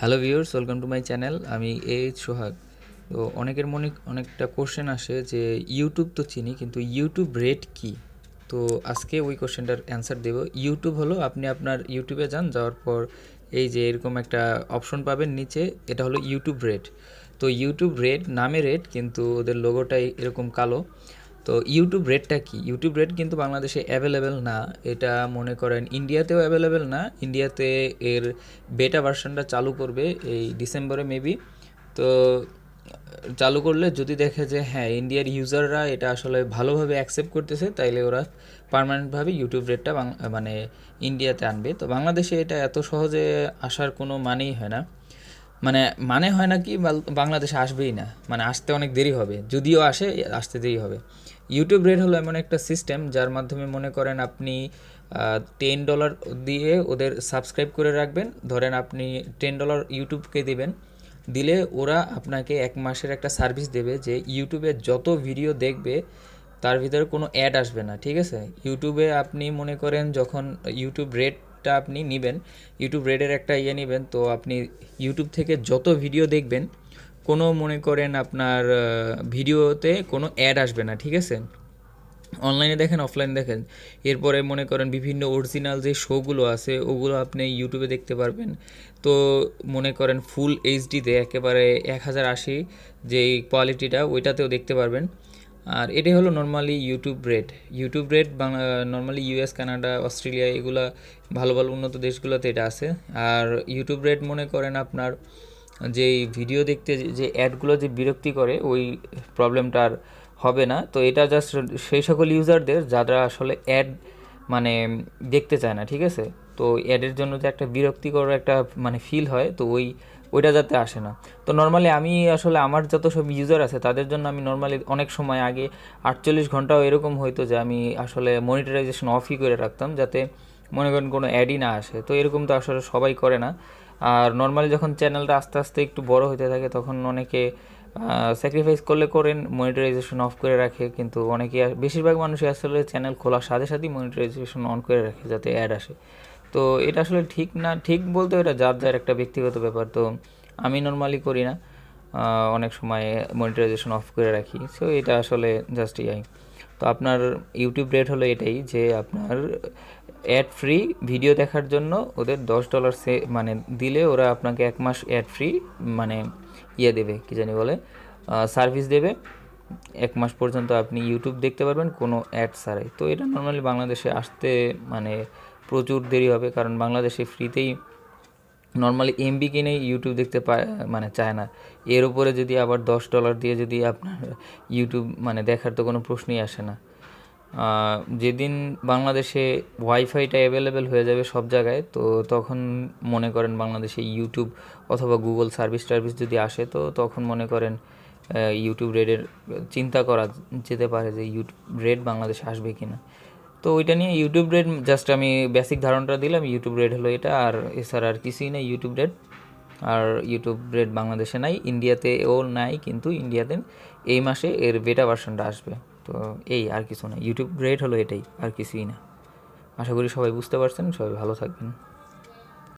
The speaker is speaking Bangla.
Hello viewers welcome to my channel আমি এইচ সোহাগ। তো অনেকের মনে অনেকটা কোশ্চেন আসে যে ইউটিউব তো চিনি, কিন্তু ইউটিউব রেট কি? তো আজকে ওই কোশ্চেনটার অ্যান্সার দেব। ইউটিউব হলো, আপনি আপনার ইউটিউবে যান, যাওয়ার পর এই যে এরকম একটা অপশন পাবেন নিচে, এটা হলো ইউটিউব রেট তো ইউটিউব রেট নামে রেট কিন্তু ওদের লোগোটাই এরকম কালো। তো ইউটিউব রেটটা কি? ইউটিউব রেট কিন্তু বাংলাদেশে অ্যাভেলেবেল না। এটা মনে করেন ইন্ডিয়াতেও অ্যাভেলেবেল না। ইন্ডিয়াতে এর বেটা ভার্সনটা চালু করবে এই ডিসেম্বরে মেবি তো, চালু করলে যদি দেখে যে হ্যাঁ ইন্ডিয়ার ইউজাররা এটা আসলে ভালোভাবে অ্যাকসেপ্ট করতেছে, তাইলে ওরা পার্মানেন্টভাবে ইউটিউব রেটটা মানে ইন্ডিয়াতে আনবে। তো বাংলাদেশে এটা এত সহজে আসার কোনো মানেই হয় না। মানে মানে হয় না কি বাংলাদেশে আসবেই না। মানে আসতে অনেক দেরি হবে। যদিও আসে, আসতে দেরি হবে। ইউটিউব রেড হলো এমন একটা সিস্টেম যার মাধ্যমে মনে করেন আপনি টেন ডলার দিয়ে ওদের সাবস্ক্রাইব করে রাখবেন। ধরেন আপনি টেন ডলার ইউটিউবকে দেবেন। দিলে ওরা আপনাকে এক মাসের একটা সার্ভিস দেবে যে ইউটিউবে যত ভিডিও দেখবে, তার ভিতরে কোনো অ্যাড আসবে না। ঠিক আছে? ইউটিউবে আপনি মনে করেন যখন ইউটিউব রেটটা আপনি নেবেন। ইউটিউব রেটের একটা ইয়ে নেবেন। তো আপনি ইউটিউব থেকে যত ভিডিও দেখবেন, কোনো মনে করেন আপনার ভিডিওতে কোনো অ্যাড আসবে না, ঠিক আছে? অনলাইনে দেখেন অফলাইনে দেখেন। এরপরে মনে করেন বিভিন্ন অরিজিনাল যে শোগুলো আছে, ওগুলো আপনি ইউটিউবে দেখতে পারবেন। তো মনে করেন ফুল এইচডিতে একেবারে এক হাজার আশি যে কোয়ালিটিটা ওইটাতেও দেখতে পারবেন। আর এটাই হলো normally YouTube Red YouTube Red Bangla normally US Canada Australia এগুলা ভালো ভালো উন্নত দেশগুলোতে এটা আছে। আর ইউটিউব রেট মনে করেন আপনার যে ভিডিও দেখতে, যে- যে অ্যাডগুলো যে বিরক্তি করে, ওই প্রবলেমটা আর হবে না। তো এটা জাস্ট সেই সকল ইউজারদের যারা আসলে অ্যাড মানে দেখতে চায় না, ঠিক আছে? তো অ্যাডের জন্য যে একটা বিরক্তিকর একটা মানে ফিল হয়, তো ওই, ওইটা যাতে আসে না। তো নর্মালি আমি আসলে আমার যত সব ইউজার আছে, তাদের জন্য আমি নর্মালি অনেক সময় আগে আটচল্লিশ ঘন্টাও এরকম হইতো যে আমি আসলে মনিটারাইজেশন অফই করে রাখতাম, যাতে মনে করেন কোনো অ্যাডই না আসে। তো এরকম তো আসলে সবাই করে না। আর নর্মালি যখন চ্যানেলটা আস্তে আস্তে একটু বড় হতে থাকে, তখন অনেকে স্যাক্রিফাইস করলে করেন মনিটারাইজেশন অফ করে রাখে, কিন্তু অনেকে, বেশিরভাগ মানুষই আসলে চ্যানেল খোলার সাথে সাথেই মনিটারাইজেশন অন করে রাখে, যাতে অ্যাড আসে। তো এটা আসলে ঠিক না, ঠিক বলতে এটা যার যার একটা ব্যক্তিগত ব্যাপার, তো আমি নর্মালি করি না। অনেক সময় মনিটারাইজেশন অফ করে রাখি। সো এটা আসলে জাস্ট ইয়াই। তো আপনার ইউটিউব রেট হলো এটাই যে আপনার অ্যাড ফ্রি ভিডিও দেখার জন্য ওদের দশ ডলার সে মানে দিলে ওরা আপনাকে এক মাস অ্যাড ফ্রি মানে ইয়ে দেবে, কী জানি বলে সার্ভিস দেবে। এক মাস পর্যন্ত আপনি ইউটিউব দেখতে পারবেন কোনো অ্যাড ছাড়াই। তো এটা নর্মালি বাংলাদেশে আসতে মানে প্রচুর দেরি হবে, কারণ বাংলাদেশে ফ্রিতেই নর্মালি এমবি কিনে ইউটিউব দেখতে পায় মানে চায় না। এর উপরে যদি আবার দশ ডলার দিয়ে যদি আপনার ইউটিউব মানে দেখার তো কোনো প্রশ্নই আসে না। যেদিন বাংলাদেশে ওয়াইফাইটা অ্যাভেলেবেল হয়ে যাবে সব জায়গায়, তো তখন মনে করেন বাংলাদেশে ইউটিউব অথবা গুগল সার্ভিস টার্ভিস যদি আসে, তো তখন মনে করেন ইউটিউব রেডের চিন্তা করা যেতে পারে যে ইউটিউব রেড বাংলাদেশে আসবে কিনা। তো ওইটা নিয়ে ইউটিউব রেড জাস্ট আমি বেসিক ধারণাটা দিলাম ইউটিউব রেড হলো এটা, আর এছাড়া আর কিছুই নেই ইউটিউব রেড আর ইউটিউব রেড বাংলাদেশে নাই ইন্ডিয়াতে ও নাই, কিন্তু ইন্ডিয়াতে এই মাসে এর বেটা ভার্সনটা আসবে। তো এই আর কিছু না ইউটিউব রেড হলো এটাই, আর কিছুই না। আশা করি সবাই বুঝতে পারছেন, সবাই ভালো থাকবেন।